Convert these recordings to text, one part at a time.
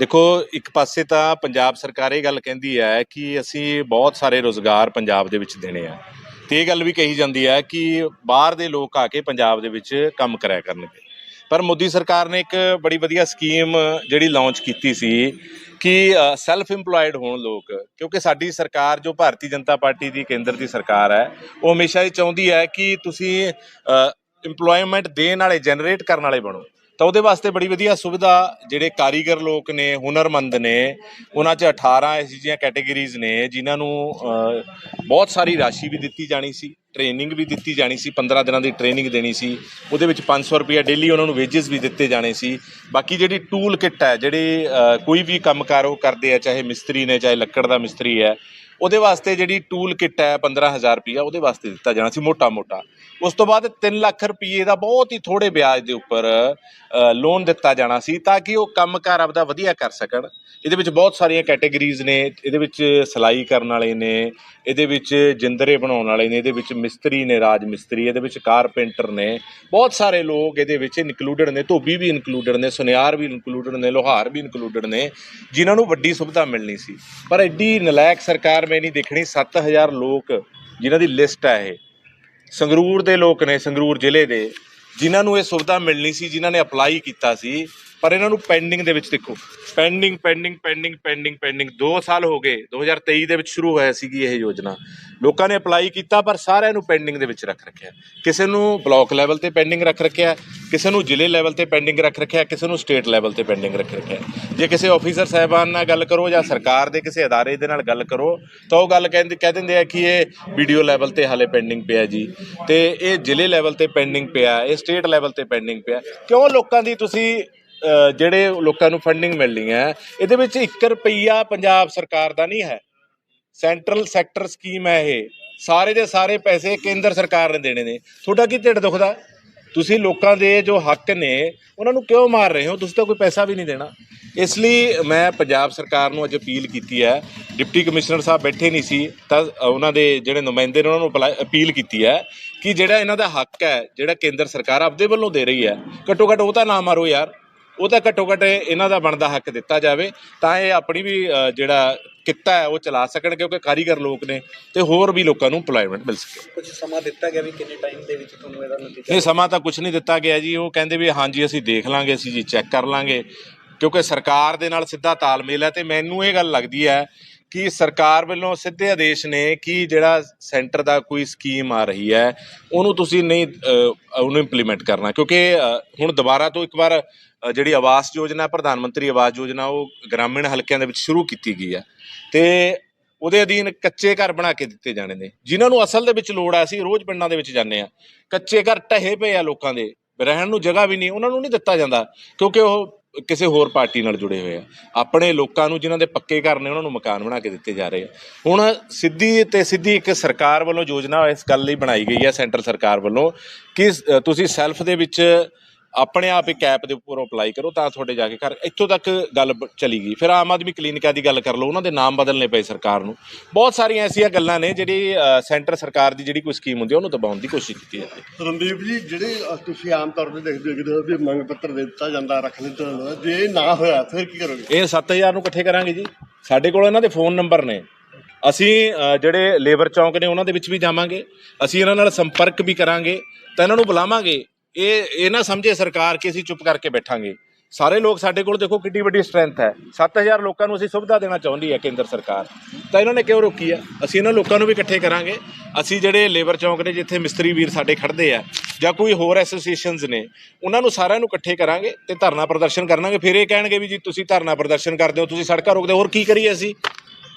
ਦੇਖੋ, ਇੱਕ ਪਾਸੇ ਤਾਂ ਪੰਜਾਬ ਸਰਕਾਰ ਇਹ ਗੱਲ ਕਹਿੰਦੀ ਹੈ ਕਿ ਅਸੀਂ ਬਹੁਤ ਸਾਰੇ ਰੋਜ਼ਗਾਰ ਪੰਜਾਬ ਦੇ ਵਿੱਚ ਦੇਣੇ ਆ। ਤੇ ਇਹ ਗੱਲ ਵੀ ਕਹੀ ਜਾਂਦੀ ਹੈ ਕਿ ਬਾਹਰ ਦੇ ਲੋਕ ਆ ਕੇ ਪੰਜਾਬ ਦੇ ਵਿੱਚ ਕੰਮ ਕਰਿਆ ਕਰਨਗੇ। ਪਰ ਮੋਦੀ ਸਰਕਾਰ ਨੇ ਇੱਕ ਬੜੀ ਵਧੀਆ ਸਕੀਮ ਜਿਹੜੀ ਲਾਂਚ ਕੀਤੀ ਸੀ ਕਿ ਸੈਲਫ EMPLOYED ਹੋਣ ਲੋਕ, ਕਿਉਂਕਿ ਸਾਡੀ ਸਰਕਾਰ ਜੋ ਭਾਰਤੀ ਜਨਤਾ ਪਾਰਟੀ ਦੀ ਕੇਂਦਰ ਦੀ ਸਰਕਾਰ ਹੈ, ਉਹ ਹਮੇਸ਼ਾ ਇਹ ਚਾਹੁੰਦੀ ਹੈ ਕਿ ਤੁਸੀਂ EMPLOYMENT ਦੇਣ ਵਾਲੇ ਜਨਰੇਟ ਕਰਨ ਵਾਲੇ ਬਣੋ। ਤਾਂ ਉਹਦੇ ਵਾਸਤੇ ਬੜੀ ਵਧੀਆ ਸੁਵਿਧਾ ਜਿਹੜੇ ਕਾਰੀਗਰ ਲੋਕ ਨੇ, ਹੁਨਰਮੰਦ ਨੇ, ਉਹਨਾਂ 'ਚ 18 ਐਸੀ ਜਿਹੀਆਂ ਕੈਟਾਗਰੀਜ਼ ਨੇ, ਜਿਨ੍ਹਾਂ ਨੂੰ ਬਹੁਤ ਸਾਰੀ ਰਾਸ਼ੀ ਵੀ ਦਿੱਤੀ ਜਾਣੀ ਸੀ ਟ੍ਰੇਨਿੰਗ ਵੀ ਦਿੱਤੀ ਜਾਣੀ ਸੀ 15 ਦਿਨਾਂ ਦੀ ਟ੍ਰੇਨਿੰਗ ਦੇਣੀ ਸੀ, ਉਹਦੇ ਵਿੱਚ 500 ਰੁਪਏ ਡੇਲੀ ਉਹਨਾਂ ਨੂੰ ਵੇਜਸ ਵੀ ਦਿੱਤੇ ਜਾਣੇ ਸੀ। ਬਾਕੀ ਜਿਹੜੀ ਟੂਲ ਕਿੱਟ ਹੈ, ਜਿਹੜੇ ਕੋਈ ਵੀ ਕੰਮਕਾਰ ਉਹ ਕਰਦੇ ਆ, ਚਾਹੇ ਮਿਸਤਰੀ ਨੇ, ਚਾਹੇ ਲੱਕੜ ਦਾ ਮਿਸਤਰੀ ਹੈ ਉਹਦੇ ਵਾਸਤੇ ਜਿਹੜੀ ਟੂਲ ਕਿੱਟ ਹੈ 15000 ਰੁਪਇਆ ਉਹਦੇ ਵਾਸਤੇ ਦਿੱਤਾ ਜਾਣਾ ਸੀ ਮੋਟਾ ਮੋਟਾ ਉਸ ਤੋਂ ਬਾਅਦ 3 ਲੱਖ ਰੁਪਏ ਦਾ ਬਹੁਤ ਹੀ ਥੋੜੇ ਵਿਆਜ ਦੇ ਉੱਪਰ ਲੋਨ ਦਿੱਤਾ ਜਾਣਾ ਸੀ ਤਾਂ ਕਿ ਉਹ ਕੰਮਕਾਰ ਆਪਦਾ ਵਧੀਆ ਕਰ ਸਕਣ। ਇਹਦੇ ਵਿੱਚ ਬਹੁਤ ਸਾਰੀਆਂ ਕੈਟਾਗਰੀਜ਼ ਨੇ, ਇਹਦੇ ਵਿੱਚ ਸਿਲਾਈ ਕਰਨ ਵਾਲੇ ਨੇ, ਇਹਦੇ ਵਿੱਚ ਜਿੰਦਰੇ ਬਣਾਉਣ ਵਾਲੇ ਨੇ, ਇਹਦੇ ਵਿੱਚ ਮਿਸਤਰੀ ਨੇ, ਰਾਜ ਮਿਸਤਰੀ, ਇਹਦੇ ਵਿੱਚ ਕਾਰਪੈਂਟਰ ਨੇ, ਬਹੁਤ ਸਾਰੇ ਲੋਕ ਇਹਦੇ ਵਿੱਚ ਇਨਕਲੂਡਡ ਨੇ, ਧੋਬੀ ਵੀ ਇਨਕਲੂਡਡ ਨੇ, ਸੁਨਿਆਰ ਵੀ ਇਨਕਲੂਡਡ ਨੇ, ਲੋਹਾਰ ਵੀ ਇਨਕਲੂਡਡ ਨੇ, ਜਿਨ੍ਹਾਂ ਨੂੰ ਵੱਡੀ ਸੁਵਿਧਾ ਮਿਲਣੀ ਸੀ। ਪਰ ਐਡੀ ਨਲਾਇਕ ਸਰਕਾਰ ਮੈਂ ਨਹੀਂ ਦੇਖਣੀ 7000 ਲੋਕ ਜਿਨ੍ਹਾਂ ਦੀ ਲਿਸਟ ਹੈ ਇਹ। ਸੰਗਰੂਰ ਦੇ ਲੋਕ ਨੇ, ਸੰਗਰੂਰ ਜ਼ਿਲ੍ਹੇ ਦੇ, ਜਿਨ੍ਹਾਂ ਨੂੰ ਇਹ ਸੁਵਿਧਾ ਮਿਲਣੀ ਸੀ, ਜਿਨ੍ਹਾਂ ਨੇ ਅਪਲਾਈ ਕੀਤਾ ਸੀ ਪਰ ਇਹਨਾਂ ਨੂੰ ਪੈਂਡਿੰਗ ਦੇ ਵਿੱਚ ਦੇਖੋ। Pending pending pending pending pending 2 ਸਾਲ ਹੋ ਗਏ 2023 ਦੇ ਵਿੱਚ ਸ਼ੁਰੂ ਹੋਇਆ ਸੀਗੀ ਇਹ ਯੋਜਨਾ। ਲੋਕਾਂ ਨੇ ਅਪਲਾਈ ਕੀਤਾ, ਪਰ ਸਾਰਿਆਂ ਨੂੰ ਪੈਂਡਿੰਗ ਦੇ ਵਿੱਚ ਰੱਖ ਰੱਖਿਆ। ਕਿਸੇ ਨੂੰ ਬਲਾਕ ਲੈਵਲ ਤੇ ਪੈਂਡਿੰਗ ਰੱਖ ਰੱਖਿਆ, ਕਿਸੇ ਨੂੰ ਜ਼ਿਲ੍ਹੇ ਲੈਵਲ ਤੇ ਪੈਂਡਿੰਗ ਰੱਖ ਰੱਖਿਆ, ਕਿਸੇ ਨੂੰ ਸਟੇਟ ਲੈਵਲ ਤੇ ਪੈਂਡਿੰਗ ਰੱਖ ਰੱਖਿਆ। ਜੇ ਕਿਸੇ ਆਫੀਸਰ ਸਾਹਿਬਾਨ ਨਾਲ ਗੱਲ ਕਰੋ ਜਾਂ ਸਰਕਾਰ ਦੇ ਕਿਸੇ ਅਦਾਰੇ ਦੇ ਨਾਲ ਗੱਲ ਕਰੋ, ਤਾਂ ਉਹ ਗੱਲ ਕਹਿੰਦੇ, ਕਹਿ ਦਿੰਦੇ ਆ ਕਿ ਇਹ ਵੀਡੀਓ ਲੈਵਲ ਤੇ ਹਾਲੇ ਪੈਂਡਿੰਗ ਪਿਆ ਜੀ। ਤੇ ਇਹ ਜ਼ਿਲ੍ਹੇ ਲੈਵਲ ਤੇ ਪੈਂਡਿੰਗ ਪਿਆ, ਇਹ ਸਟੇਟ ਲੈਵਲ ਤੇ ਪੈਂਡਿੰਗ ਪਿਆ। ਕਿਉਂ ਲੋਕਾਂ ਦੀ ਤੁਸੀਂ ਜਿਹੜੇ ਲੋਕਾਂ ਨੂੰ ਫੰਡਿੰਗ ਮਿਲਣੀ ਹੈ, ਇਹਦੇ ਵਿੱਚ 1 ਰੁਪਈਆ ਪੰਜਾਬ ਸਰਕਾਰ ਦਾ ਨਹੀਂ ਹੈ। ਸੈਂਟਰਲ ਸੈਕਟਰ ਸਕੀਮ ਹੈ ਇਹ। ਸਾਰੇ ਦੇ ਸਾਰੇ ਪੈਸੇ ਕੇਂਦਰ ਸਰਕਾਰ ਨੇ ਦੇਣੇ ਨੇ। ਤੁਹਾਡਾ ਕੀ ਢਿੱਡ ਦੁਖਦਾ? ਤੁਸੀਂ ਲੋਕਾਂ ਦੇ ਜੋ ਹੱਕ ਨੇ, ਉਹਨਾਂ ਨੂੰ ਕਿਉਂ ਮਾਰ ਰਹੇ ਹੋ? ਤੁਸੀਂ ਤਾਂ ਕੋਈ ਪੈਸਾ ਵੀ ਨਹੀਂ ਦੇਣਾ। ਇਸ ਲਈ ਮੈਂ ਪੰਜਾਬ ਸਰਕਾਰ ਨੂੰ ਅੱਜ ਅਪੀਲ ਕੀਤੀ ਹੈ। ਡਿਪਟੀ ਕਮਿਸ਼ਨਰ ਸਾਹਿਬ ਬੈਠੇ ਨਹੀਂ ਸੀ, ਤਾਂ ਉਹਨਾਂ ਦੇ ਜਿਹੜੇ ਨੁਮਾਇੰਦੇ ਨੇ, ਉਹਨਾਂ ਨੂੰ ਅਪਲਾ- ਅਪੀਲ ਕੀਤੀ ਹੈ ਕਿ ਜਿਹੜਾ ਇਹਨਾਂ ਦਾ ਹੱਕ ਹੈ, ਜਿਹੜਾ ਕੇਂਦਰ ਸਰਕਾਰ ਆਪਦੇ ਵੱਲੋਂ ਦੇ ਰਹੀ ਹੈ ਘੱਟੋ ਘੱਟ ਉਹ ਤਾਂ ਨਾ ਮਾਰੋ ਯਾਰ। ਉਹ ਤਾਂ ਘੱਟੋ ਘੱਟ ਇਹਨਾਂ ਦਾ ਬਣਦਾ ਹੱਕ ਦਿੱਤਾ ਜਾਵੇ ਤਾਂ ਇਹ ਆਪਣੀ ਵੀ ਜਿਹੜਾ ਕਿੱਤਾ ਹੈ ਉਹ ਚਲਾ ਸਕਣ ਕਿਉਂਕਿ ਕਾਰੀਗਰ ਲੋਕ ਨੇ ਤੇ ਹੋਰ ਵੀ ਲੋਕਾਂ ਨੂੰ EMPLOYMENT ਮਿਲ ਸਕੇ। ਕੁਝ ਸਮਾਂ ਦਿੱਤਾ ਗਿਆ ਵੀ ਕਿੰਨੇ ਟਾਈਮ ਦੇ ਵਿੱਚ ਤੁਹਾਨੂੰ ਇਹਦਾ ਨਤੀਜਾ ਇਹ ਸਮਾਂ ਤਾਂ ਕੁਝ ਨਹੀਂ ਦਿੱਤਾ ਗਿਆ ਜੀ ਉਹ ਕਹਿੰਦੇ ਵੀ ਹਾਂਜੀ ਅਸੀਂ ਦੇਖ ਲਾਂਗੇ ਅਸੀਂ ਜੀ ਚੈੱਕ ਕਰ ਲਾਂਗੇ ਕਿਉਂਕਿ ਸਰਕਾਰ ਦੇ ਨਾਲ ਸਿੱਧਾ ਤਾਲਮੇਲ ਹੈ ਤੇ ਮੈਨੂੰ ਇਹ ਗੱਲ ਲੱਗਦੀ ਹੈ ਕਿ ਸਰਕਾਰ ਵੱਲੋਂ ਸਿੱਧੇ ਆਦੇਸ਼ ਨੇ ਕਿ ਜਿਹੜਾ ਸੈਂਟਰ ਦਾ ਕੋਈ ਸਕੀਮ ਆ ਰਹੀ ਹੈ, ਉਹਨੂੰ ਤੁਸੀਂ ਨਹੀਂ ਉਹਨੂੰ ਇੰਪਲੀਮੈਂਟ ਕਰਨਾ? ਕਿਉਂਕਿ ਹੁਣ ਦੁਬਾਰਾ ਤੋਂ ਇੱਕ ਵਾਰ ਜਿਹੜੀ ਆਵਾਸ ਯੋਜਨਾ, ਪ੍ਰਧਾਨ ਮੰਤਰੀ ਆਵਾਸ ਯੋਜਨਾ, ਉਹ ਗ੍ਰਾਮੀਣ ਹਲਕਿਆਂ ਦੇ ਵਿੱਚ ਸ਼ੁਰੂ ਕੀਤੀ ਗਈ ਹੈ। ਤੇ ਉਹਦੇ ਅਧੀਨ ਕੱਚੇ ਘਰ ਬਣਾ ਕੇ ਦਿੱਤੇ ਜਾਣੇ ਨੇ। ਜਿਨ੍ਹਾਂ ਨੂੰ ਅਸਲ ਦੇ ਵਿੱਚ ਲੋੜ ਆ, ਅਸੀਂ ਰੋਜ਼ ਪਿੰਡਾਂ ਦੇ ਵਿੱਚ ਜਾਂਦੇ ਆ ਕੱਚੇ ਘਰ ਢਹੇ ਪਏ ਆ ਲੋਕਾਂ ਦੇ। ਰਹਿਣ ਨੂੰ ਜਗ੍ਹਾ ਵੀ ਨਹੀਂ, ਉਹਨਾਂ ਨੂੰ ਨਹੀਂ ਦਿੱਤਾ ਜਾਂਦਾ। ਕਿਉਂਕਿ ਉਹ ਕਿਸੇ ਹੋਰ ਪਾਰਟੀ ਨਾਲ ਜੁੜੇ ਹੋਏ ਆ। ਆਪਣੇ ਲੋਕਾਂ ਨੂੰ, ਜਿਨ੍ਹਾਂ ਦੇ ਪੱਕੇ ਘਰ ਨੇ, ਉਹਨਾਂ ਨੂੰ ਮਕਾਨ ਬਣਾ ਕੇ ਦਿੱਤੇ ਜਾ ਰਹੇ ਆ। ਹੁਣ ਸਿੱਧੀ ਤੇ ਸਿੱਧੀ ਇੱਕ ਸਰਕਾਰ ਵੱਲੋਂ ਯੋਜਨਾ ਇਸ ਗੱਲ ਲਈ ਬਣਾਈ ਗਈ ਹੈ ਸੈਂਟਰ ਸਰਕਾਰ ਵੱਲੋਂ, ਕਿ ਤੁਸੀਂ ਸੈਲਫ ਦੇ ਵਿੱਚ ਆਪਣੇ ਆਪ ਇੱਕ ਐਪ ਦੇ ਉੱਪਰ ਅਪਲਾਈ ਕਰੋ ਤਾਂ ਤੁਹਾਡੇ ਜਾ ਕੇ ਘਰ ਇੱਥੋਂ ਤੱਕ ਗੱਲ ਚਲੀ ਗਈ। ਫਿਰ ਆਮ ਆਦਮੀ ਕਲੀਨਿਕਾਂ ਦੀ ਗੱਲ ਕਰ ਲਓ ਉਹਨਾਂ ਦੇ ਨਾਮ ਬਦਲਨੇ ਪਏ ਸਰਕਾਰ ਨੂੰ। ਬਹੁਤ ਸਾਰੀਆਂ ਐਸੀਆਂ ਗੱਲਾਂ ਨੇ ਜਿਹੜੀ ਸੈਂਟਰ ਸਰਕਾਰ ਦੀ ਜਿਹੜੀ ਕੋਈ ਸਕੀਮ ਹੁੰਦੀ ਹੈ ਉਹਨੂੰ ਦਬਾਉਣ ਦੀ ਕੋਸ਼ਿਸ਼ ਕੀਤੀ ਜਾਂਦੀ ਹੈ। ਰਣਦੀਪ ਜੀ ਜਿਹੜੇ ਤੁਸੀਂ ਆਮ ਤੌਰ ਤੇ ਦੇਖਦੇ ਹੋ ਵੀ ਮੰਗ ਪੱਤਰ ਦੇ ਦਿੱਤਾ ਜਾਂਦਾ ਰੱਖ ਦਿੱਤਾ ਜਾਂਦਾ ਜੇ ਨਾ ਹੋਇਆ ਫਿਰ ਕੀ ਕਰੋਗੇ? ਇਹ 7000 ਨੂੰ ਇਕੱਠੇ ਕਰਾਂਗੇ ਜੀ। ਸਾਡੇ ਕੋਲ ਇਹਨਾਂ ਦੇ ਫੋਨ ਨੰਬਰ ਨੇ। ਅਸੀਂ ਜਿਹੜੇ ਲੇਬਰ ਚੌਂਕ ਨੇ ਉਹਨਾਂ ਦੇ ਵਿੱਚ ਵੀ ਜਾਵਾਂਗੇ। ਅਸੀਂ ਇਹਨਾਂ ਨਾਲ ਸੰਪਰਕ ਵੀ ਕਰਾਂਗੇ ਤਾਂ ਇਹਨਾਂ ਨੂੰ ਬੁਲਾਵਾਂਗੇ। ਇਹ ਇਹ ਨਾ ਸਮਝੇ ਸਰਕਾਰ ਕਿ ਅਸੀਂ ਚੁੱਪ ਕਰਕੇ ਬੈਠਾਂਗੇ। ਸਾਰੇ ਲੋਕ ਸਾਡੇ ਕੋਲ ਦੇਖੋ ਕਿੰਨੀ ਵੱਡੀ ਸਟਰੈਂਥ ਹੈ। 7000 ਲੋਕਾਂ ਨੂੰ ਅਸੀਂ ਸੁਵਿਧਾ ਦੇਣਾ ਚਾਹੁੰਦੀ ਹੈ ਕੇਂਦਰ ਸਰਕਾਰ। ਤਾਂ ਇਹਨਾਂ ਨੇ ਕਿਉਂ ਰੋਕੀ ਹੈ? ਅਸੀਂ ਇਹਨਾਂ ਲੋਕਾਂ ਨੂੰ ਵੀ ਇਕੱਠੇ ਕਰਾਂਗੇ। ਅਸੀਂ ਜਿਹੜੇ ਲੇਬਰ ਚੌਂਕ ਨੇ ਜਿੱਥੇ ਮਿਸਤਰੀ ਵੀਰ ਸਾਡੇ ਖੜਦੇ ਆ ਜਾਂ ਕੋਈ ਹੋਰ ਐਸੋਸੀਏਸ਼ਨਸ ਨੇ ਉਹਨਾਂ ਨੂੰ ਸਾਰਿਆਂ ਨੂੰ ਇਕੱਠੇ ਕਰਾਂਗੇ ਤੇ ਧਰਨਾ ਪ੍ਰਦਰਸ਼ਨ ਕਰਨਾਂਗੇ। ਫਿਰ ਇਹ ਕਹਿਣਗੇ ਵੀ ਜੀ ਤੁਸੀਂ ਧਰਨਾ ਪ੍ਰਦਰਸ਼ਨ ਕਰਦੇ ਹੋ ਤੁਸੀਂ ਸੜਕਾਂ ਰੋਕਦੇ ਹੋ, ਹੋਰ ਕੀ ਕਰੀਏ ਅਸੀਂ?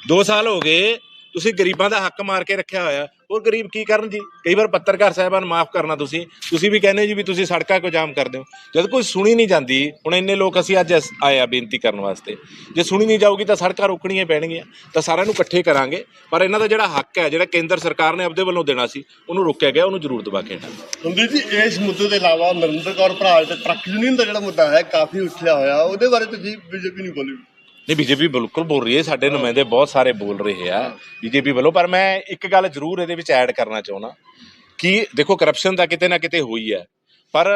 2 ਸਾਲ ਹੋ ਗਏ ਤੁਸੀਂ ਗਰੀਬਾਂ ਦਾ ਹੱਕ ਮਾਰ ਕੇ ਰੱਖਿਆ ਹੋਇਆ। ਹੋਰ ਗਰੀਬ ਕੀ ਕਰਨ ਜੀ? ਕਈ ਵਾਰ ਪੱਤਰਕਾਰ ਸਾਹਿਬਾਨ ਮਾਫ ਕਰਨਾ ਤੁਸੀਂ। ਤੁਸੀਂ ਵੀ ਕਹਿੰਦੇ ਜੀ ਵੀ ਤੁਸੀਂ ਸੜਕਾਂ ਕੋ ਜਾਮ ਕਰਦੇ ਹੋ? ਜਦ ਕੋਈ ਸੁਣੀ ਨਹੀਂ ਜਾਂਦੀ, ਹੁਣ ਇੰਨੇ ਲੋਕ ਅਸੀਂ ਅੱਜ ਇਸ- ਆਏ ਆ ਬੇਨਤੀ ਕਰਨ ਵਾਸਤੇ। ਜੇ ਸੁਣੀ ਨਹੀਂ ਜਾਊਗੀ ਤਾਂ ਸੜਕਾਂ ਰੋਕਣੀਆਂ ਪੈਣਗੀਆਂ। ਤਾਂ ਸਾਰਿਆਂ ਨੂੰ ਇਕੱਠੇ ਕਰਾਂਗੇ। ਪਰ ਇਹਨਾਂ ਦਾ ਜਿਹੜਾ ਹੱਕ ਹੈ, ਜਿਹੜਾ ਕੇਂਦਰ ਸਰਕਾਰ ਨੇ ਆਪਦੇ ਵੱਲੋਂ ਦੇਣਾ ਸੀ, ਉਹਨੂੰ ਰੋਕਿਆ ਗਿਆ, ਉਹਨੂੰ ਜ਼ਰੂਰ ਦਬਾ ਕੇ ਹਟਾਉਣਾ ਰਣਦੀਪ ਜੀ, ਇਸ ਮੁੱਦੇ ਦੇ ਇਲਾਵਾ ਨਰਿੰਦਰ ਕੌਰ ਭਰਾ ਤੇ ਟਰੱਕ ਯੂਨੀਅਨ ਦਾ ਜਿਹੜਾ ਮੁੱਦਾ ਹੈ, ਕਾਫੀ ਉੱਠਿਆ ਹੋਇਆ। ਉਹਦੇ ਬਾਰੇ ਤੁਸੀਂ ਬੀਜੇਪੀ ਨਹੀਂ ਬੋਲੀ ਨਹੀਂ, ਬੀਜੇਪੀ ਬਿਲਕੁਲ ਬੋਲ ਰਹੀ ਹੈ, ਸਾਡੇ ਨੁਮਾਇੰਦੇ ਬਹੁਤ ਸਾਰੇ ਬੋਲ ਰਹੇ ਆ ਬੀਜੇਪੀ ਵੱਲੋਂ, ਪਰ ਮੈਂ ਇੱਕ ਗੱਲ ਜ਼ਰੂਰ ਇਹਦੇ ਵਿੱਚ ਐਡ ਕਰਨਾ ਚਾਹੁੰਦਾ ਕਿ ਦੇਖੋ ਕਰਪਸ਼ਨ ਤਾਂ ਕਿਤੇ ਨਾ ਕਿਤੇ ਹੋਈ ਹੈ, ਪਰ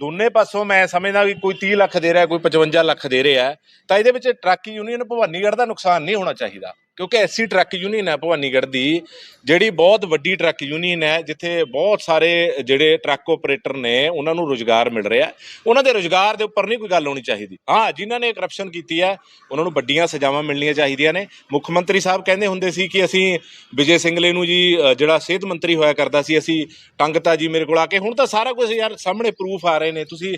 ਦੋਨੇ ਪਾਸੋਂ ਮੈਂ ਸਮਝਦਾ ਵੀ ਕੋਈ 30 ਲੱਖ ਦੇ ਰਿਹਾ, ਕੋਈ 55 ਲੱਖ ਦੇ ਰਿਹਾ, ਤਾਂ ਇਹਦੇ ਵਿੱਚ ਟਰੱਕ ਯੂਨੀਅਨ ਭਵਾਨੀਗੜ੍ਹ ਦਾ ਨੁਕਸਾਨ ਨਹੀਂ ਹੋਣਾ ਚਾਹੀਦਾ। ਕਿਉਂਕਿ ਐਸੀ ਟਰੱਕ ਯੂਨੀਅਨ ਹੈ ਭਵਾਨੀਗੜ੍ਹ ਦੀ, ਜਿਹੜੀ ਬਹੁਤ ਵੱਡੀ ਟਰੱਕ ਯੂਨੀਅਨ ਹੈ, ਜਿੱਥੇ ਬਹੁਤ ਸਾਰੇ ਜਿਹੜੇ ਟਰੱਕ ਆਪਰੇਟਰ ਨੇ, ਉਹਨਾਂ ਨੂੰ ਰੋਜ਼ਗਾਰ ਮਿਲ ਰਿਹਾ ਉਹਨਾਂ ਦੇ ਰੋਜ਼ਗਾਰ ਦੇ ਉੱਪਰ ਨਹੀਂ ਕੋਈ ਗੱਲ ਹੋਣੀ ਚਾਹੀਦੀ। ਹਾਂ, ਜਿਨ੍ਹਾਂ ਨੇ ਕਰਪਸ਼ਨ ਕੀਤੀ ਹੈ, ਉਹਨਾਂ ਨੂੰ ਵੱਡੀਆਂ ਸਜ਼ਾਵਾਂ ਮਿਲਣੀਆਂ ਚਾਹੀਦੀਆਂ ਨੇ। ਮੁੱਖ ਮੰਤਰੀ ਸਾਹਿਬ ਕਹਿੰਦੇ ਹੁੰਦੇ ਸੀ ਕਿ ਅਸੀਂ ਵਿਜੇ ਸਿੰਗਲੇ ਨੂੰ ਜੀ ਜਿਹੜਾ ਸਿਹਤ ਮੰਤਰੀ ਹੋਇਆ ਕਰਦਾ ਸੀ, ਅਸੀਂ ਟੰਗਤਾ ਜੀ ਮੇਰੇ ਕੋਲ ਆ ਕੇ, ਹੁਣ ਤਾਂ ਸਾਰਾ ਕੁਝ ਯਾਰ ਸਾਹਮਣੇ ਪ੍ਰੂਫ ਆ ਰਹੇ ਨੇ। ਤੁਸੀਂ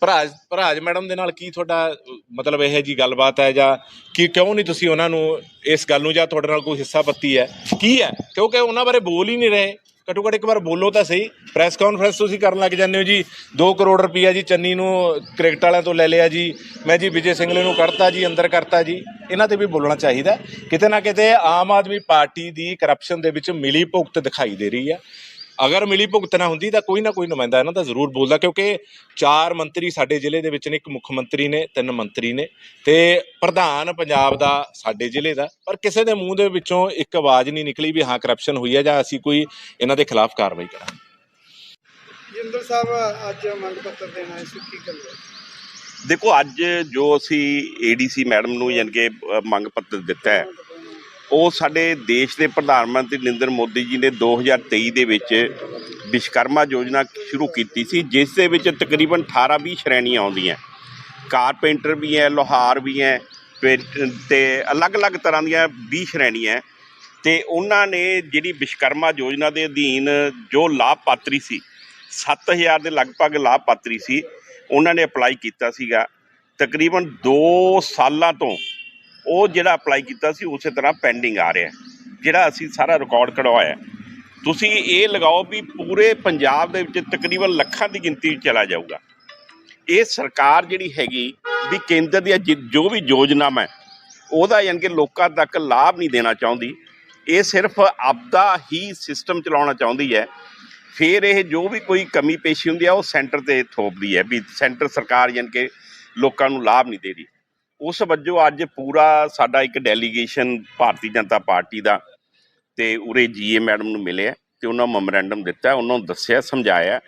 ਭਰਾਜ ਭਰਾਜ ਮੈਡਮ ਦੇ ਨਾਲ ਕੀ ਤੁਹਾਡਾ, ਮਤਲਬ ਇਹ ਜੀ ਗੱਲਬਾਤ ਹੈ ਜਾਂ ਕਿ ਕਿਉਂ ਨਹੀਂ ਤੁਸੀਂ ਉਹਨਾਂ ਨੂੰ ਇਸ ਗੱਲ ਨੂੰ ਜਾਂ ਤੁਹਾਡੇ ਨਾਲ ਕੋਈ ਹਿੱਸਾ ਪੱਤੀ ਹੈ? ਕੀ ਹੈ? ਕਿਉਂਕਿ ਉਹਨਾਂ ਬਾਰੇ ਬੋਲ ਹੀ ਨਹੀਂ ਰਹੇ। ਘੱਟੋ ਘੱਟ ਇੱਕ ਵਾਰ ਬੋਲੋ ਤਾਂ ਸਹੀ। ਪ੍ਰੈਸ ਕਾਨਫਰੰਸ ਤੁਸੀਂ ਕਰਨ ਲੱਗ ਜਾਂਦੇ ਹੋ ਜੀ। 2 ਕਰੋੜ ਰੁਪਈਆ ਜੀ ਚੰਨੀ ਨੂੰ ਕ੍ਰਿਕਟ ਵਾਲਿਆਂ ਤੋਂ ਲੈ ਲਿਆ ਜੀ। ਮੈਂ ਜੀ ਵਿਜੇ ਸਿੰਗਲੇ ਨੂੰ ਕੱਢਤਾ ਜੀ, ਅੰਦਰ ਕਰਤਾ ਜੀ। ਇਹਨਾਂ ਤੇ ਵੀ ਬੋਲਣਾ ਚਾਹੀਦਾ। ਕਿਤੇ ਨਾ ਕਿਤੇ ਆਮ ਆਦਮੀ ਪਾਰਟੀ ਦੀ ਕਰਪਸ਼ਨ ਦੇ ਵਿੱਚ ਮਿਲੀ ਭੁਗਤ ਦਿਖਾਈ ਦੇ ਰਹੀ ਹੈ। ਅਗਰ ਮਿਲੀ ਭੁਗਤ ਨਾ ਹੁੰਦੀ ਤਾਂ ਕੋਈ ਨਾ ਕੋਈ ਨੁਮਾਇੰਦਾ ਇਹਨਾਂ ਦਾ ਜ਼ਰੂਰ ਬੋਲਦਾ ਕਿਉਂਕਿ ਚਾਰ ਮੰਤਰੀ ਸਾਡੇ ਜ਼ਿਲ੍ਹੇ ਦੇ ਵਿੱਚ ਨੇ ਇੱਕ ਮੁੱਖ ਮੰਤਰੀ ਨੇ ਤਿੰਨ ਮੰਤਰੀ ਨੇ ਤੇ ਪ੍ਰਧਾਨ ਪੰਜਾਬ ਦਾ ਸਾਡੇ ਜ਼ਿਲ੍ਹੇ ਦਾ ਪਰ ਕਿਸੇ ਦੇ ਮੂੰਹ ਦੇ ਵਿੱਚੋਂ ਇੱਕ ਆਵਾਜ਼ ਨਹੀਂ ਨਿਕਲੀ ਵੀ ਹਾਂ ਕਰਪਸ਼ਨ ਹੋਈ ਹੈ ਜਾਂ ਅਸੀਂ ਕੋਈ ਇਹਨਾਂ ਦੇ ਖਿਲਾਫ ਕਾਰਵਾਈ ਕਰਾਂਗੇ। ਜਿੰਦਰ ਸਾਹਿਬ ਅੱਜ ਮੰਗ ਪੱਤਰ ਦੇਣਾ ਹੈ ਕੀ ਗੱਲ ਦੇਖੋ ਅੱਜ ਜੋ ਅਸੀਂ ਏਡੀਸੀ ਮੈਡਮ ਨੂੰ ਯਾਨੀ ਕਿ ਮੰਗ ਪੱਤਰ ਦਿੱਤਾ ਹੈ ਉਹ ਸਾਡੇ ਦੇਸ਼ ਦੇ ਪ੍ਰਧਾਨ ਮੰਤਰੀ ਨਰਿੰਦਰ ਮੋਦੀ ਜੀ ਨੇ 2023 ਦੇ ਵਿੱਚ ਵਿਸ਼ਕਰਮਾ ਯੋਜਨਾ ਸ਼ੁਰੂ ਕੀਤੀ ਸੀ, ਜਿਸ ਦੇ ਵਿੱਚ ਤਕਰੀਬਨ 18-20 ਸ਼੍ਰੇਣੀਆਂ ਆਉਂਦੀਆਂ। ਕਾਰਪੈਂਟਰ ਵੀ ਹੈ, ਲੋਹਾਰ ਵੀ ਹੈ, ਤੇ- ਤੇ ਅਲੱਗ-ਅਲੱਗ ਤਰ੍ਹਾਂ ਦੀਆਂ 20 ਸ਼੍ਰੇਣੀਆਂ ਹੈ। ਤੇ ਉਹਨਾਂ ਨੇ ਜਿਹੜੀ ਵਿਸ਼ਕਰਮਾ ਯੋਜਨਾ ਦੇ ਅਧੀਨ ਜੋ ਲਾਭਪਾਤਰੀ ਸੀ 7000 ਦੇ ਲਗਭਗ ਲਾਭਪਾਤਰੀ ਸੀ, ਉਹਨਾਂ ਨੇ ਅਪਲਾਈ ਕੀਤਾ ਸੀਗਾ। ਤਕਰੀਬਨ 2 ਸਾਲਾਂ ਤੋਂ ਉਹ ਜਿਹੜਾ ਅਪਲਾਈ ਕੀਤਾ ਸੀ ਉਸੇ ਤਰ੍ਹਾਂ ਪੈਂਡਿੰਗ ਆ ਰਿਹਾ ਜਿਹੜਾ ਅਸੀਂ ਸਾਰਾ ਰਿਕਾਰਡ ਕਢਵਾਇਆ ਤੁਸੀਂ ਇਹ ਲਗਾਓ ਵੀ ਪੂਰੇ ਪੰਜਾਬ ਦੇ ਵਿੱਚ ਤਕਰੀਬਨ ਲੱਖਾਂ ਦੀ ਗਿਣਤੀ ਵਿੱਚ ਚਲਾ ਜਾਊਗਾ। ਇਹ ਸਰਕਾਰ ਜਿਹੜੀ ਹੈਗੀ ਵੀ ਕੇਂਦਰ ਦੀਆਂ ਜਿ- ਜੋ ਵੀ ਯੋਜਨਾਵਾਂ ਹੈ, ਉਹਦਾ ਯਾਨੀ ਕਿ ਲੋਕਾਂ ਤੱਕ ਲਾਭ ਨਹੀਂ ਦੇਣਾ ਚਾਹੁੰਦੀ। ਇਹ ਸਿਰਫ ਆਪਦਾ ਹੀ ਸਿਸਟਮ ਚਲਾਉਣਾ ਚਾਹੁੰਦੀ ਹੈ। ਫਿਰ ਇਹ ਜੋ ਵੀ ਕੋਈ ਕਮੀ ਪੇਸ਼ੀ ਹੁੰਦੀ ਹੈ ਉਹ ਸੈਂਟਰ ਤੇ ਥੋਪਦੀ ਹੈ ਵੀ ਸੈਂਟਰ ਸਰਕਾਰ ਯਾਨੀ ਕਿ ਲੋਕਾਂ ਨੂੰ ਲਾਭ ਨਹੀਂ ਦੇ ਰਹੀ। ਉਸ ਵਜੋਂ ਅੱਜ ਪੂਰਾ ਸਾਡਾ ਇੱਕ ਡੈਲੀਗੇਸ਼ਨ ਭਾਰਤੀ ਜਨਤਾ ਪਾਰਟੀ ਦਾ ਤੇ ਉਰੇ ਜੀਏ ਮੈਡਮ ਨੂੰ ਮਿਲਿਆ ਤੇ ਉਹਨਾਂ ਨੂੰ ਮੈਮੋਰੈਂਡਮ ਦਿੱਤਾ, ਉਹਨਾਂ ਨੂੰ ਦੱਸਿਆ, ਸਮਝਾਇਆ।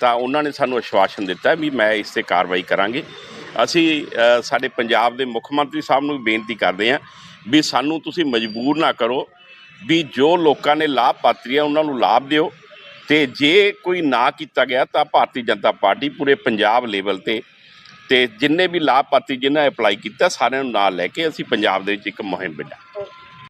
ਤਾਂ ਉਹਨਾਂ ਨੇ ਸਾਨੂੰ ਅਸ਼ਵਾਸਨ ਦਿੱਤਾ ਵੀ ਮੈਂ ਇਸ ਤੇ ਕਾਰਵਾਈ ਕਰਾਂਗੇ। ਅਸੀਂ ਸਾਡੇ ਪੰਜਾਬ ਦੇ ਮੁੱਖ ਮੰਤਰੀ ਸਾਹਿਬ ਨੂੰ ਵੀ ਬੇਨਤੀ ਕਰਦੇ ਹਾਂ ਵੀ ਸਾਨੂੰ ਤੁਸੀਂ ਮਜਬੂਰ ਨਾ ਕਰੋ ਵੀ ਜੋ ਲੋਕਾਂ ਨੇ ਲਾਭ ਪਾਤਰੀ ਆ, ਉਹਨਾਂ ਨੂੰ ਲਾਭ ਦਿਓ। ਤੇ ਜੇ ਕੋਈ ਨਾ ਕੀਤਾ ਗਿਆ ਤਾਂ ਭਾਰਤੀ ਜਨਤਾ ਪਾਰਟੀ ਪੂਰੇ ਪੰਜਾਬ ਲੈਵਲ ਤੇ ਤੇ ਜਿੰਨੇ ਵੀ ਲਾਭਪਾਤਰੀ ਜਿਨ੍ਹਾਂ ਨੇ ਅਪਲਾਈ ਕੀਤਾ, ਸਾਰਿਆਂ ਨੂੰ ਨਾਲ ਲੈ ਕੇ ਅਸੀਂ ਪੰਜਾਬ ਦੇ ਵਿੱਚ ਇੱਕ ਮੁਹਿੰਮ ਵਿੱਢਾਂ